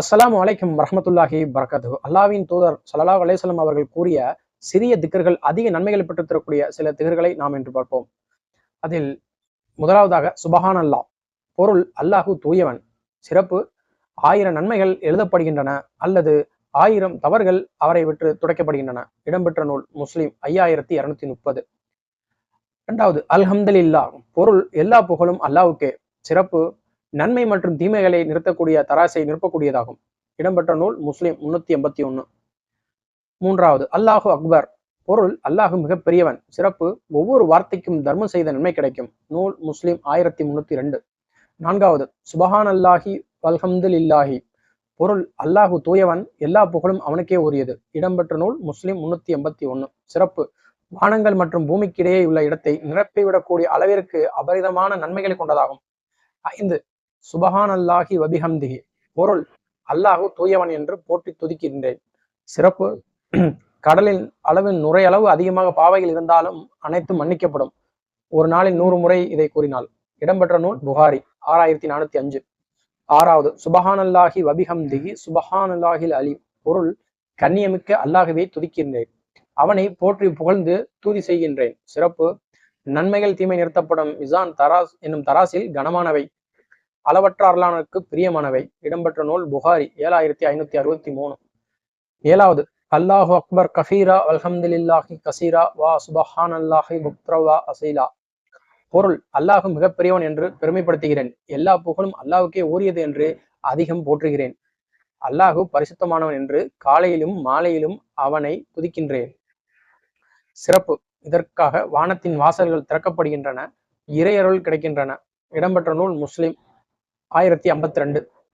அஸ்லாம் அலைக்கும் வரஹ்மத்துல்லாஹி பரகது அல்லாவின் தூதர் சல்லா அலைஹி அவர்கள் கூறிய சிறிய திக்கர்கள் அதிக நன்மைகளை பெற்று தரக்கூடிய சில திகர்களை நாம் இன்று பார்ப்போம். அதில் முதலாவதாக சுபஹான் அல்லாஹ் பொருள் அல்லாஹு தூயவன் சிறப்பு ஆயிரம் நன்மைகள் எழுதப்படுகின்றன அல்லது ஆயிரம் தவறுகள் அவரை விட்டு துடைக்கப்படுகின்றன. இடம்பெற்ற நூல் முஸ்லிம் ஐயாயிரத்தி இருநூத்தி முப்பது. இரண்டாவது அல்ஹம்துலில்லா பொருள் எல்லா புகழும் அல்லாவுக்கே சிறப்பு நன்மை மற்றும் தீமைகளை நிறுத்தக்கூடிய தராசை நிற்பக்கூடியதாகும் இடம்பெற்ற நூல் முஸ்லிம் முன்னூத்தி எண்பத்தி ஒண்ணு மூன்றாவது அல்லாஹு அக்பர். பொருள் அல்லாஹு மிகப்பெரியவன். சிறப்பு ஒவ்வொரு வார்த்தைக்கும் தர்மம் செய்த நன்மை கிடைக்கும். நூல் முஸ்லிம் ஆயிரத்தி முன்னூத்தி ரெண்டு. நான்காவது சுபஹான் அல்லாஹி வல்ஹம்துலில்லாஹி. பொருள் அல்லாஹு தூயவன். எல்லா புகழும் அவனுக்கே உரியது. இடம்பெற்ற நூல் முஸ்லிம் முன்னூத்தி எண்பத்தி ஒண்ணு சிறப்பு வானங்கள் மற்றும் பூமிக்கு இடையே உள்ள இடத்தை நிரப்பிவிடக்கூடிய அளவிற்கு அபரிதமான நன்மைகளை கொண்டதாகும். ஐந்து சுபஹான் அல்லாஹி வபிஹம்திஹி. பொருள் அல்லாஹு தூயவன் என்று போற்றி துதிக்கின்றேன். சிறப்பு கடலின் அளவின் நுரையளவு அதிகமாக பாவைகள் இருந்தாலும் அனைத்தும் மன்னிக்கப்படும். ஒரு நாளில் நூறு முறை இதை கூறினால் இடம்பெற்ற நூல் புகாரி ஆறாயிரத்தி நானூத்தி அஞ்சு. ஆறாவது சுபஹான் அல்லாஹி சுபஹானல்லாஹில் சுபஹான் அல்லாஹில் அலி பொருள் கண்ணியமிக்க அல்லாஹுவை துதிக்கின்றேன். அவனை போற்றி புகழ்ந்து தூதி செய்கின்றேன். சிறப்பு நன்மைகள் தீமை நிறுத்தப்படும் மிசான் தராஸ் என்னும் தராசில் கனமானவை. அளவற்ற அருளானருக்கு பிரியமானவை. இடம்பெற்ற நூல் புகாரி ஏழாயிரத்தி ஐநூத்தி அறுபத்தி மூணு. ஏழாவது அல்லாஹு அக்பர் கஃபீரா அல்ஹம்துலில்லாஹி கசீரா வா சுபஹான் அல்லாஹி புக்ரவா அசீலா. பொருள் அல்லாஹு மிகப்பெரியவன் என்று பெருமைப்படுத்துகிறேன். எல்லா புகழும் அல்லாஹுக்கே ஊறியது என்று அதிகம் போற்றுகிறேன். அல்லாஹு பரிசுத்தமானவன் என்று காலையிலும் மாலையிலும் அவனை துதிக்கின்றேன். சிறப்பு இதற்காக வானத்தின் வாசல்கள் திறக்கப்படுகின்றன இறையருள் கிடைக்கின்றன. இடம்பெற்ற நூல் முஸ்லிம் ஆயிரத்தி ஐம்பத்தி ரெண்டு.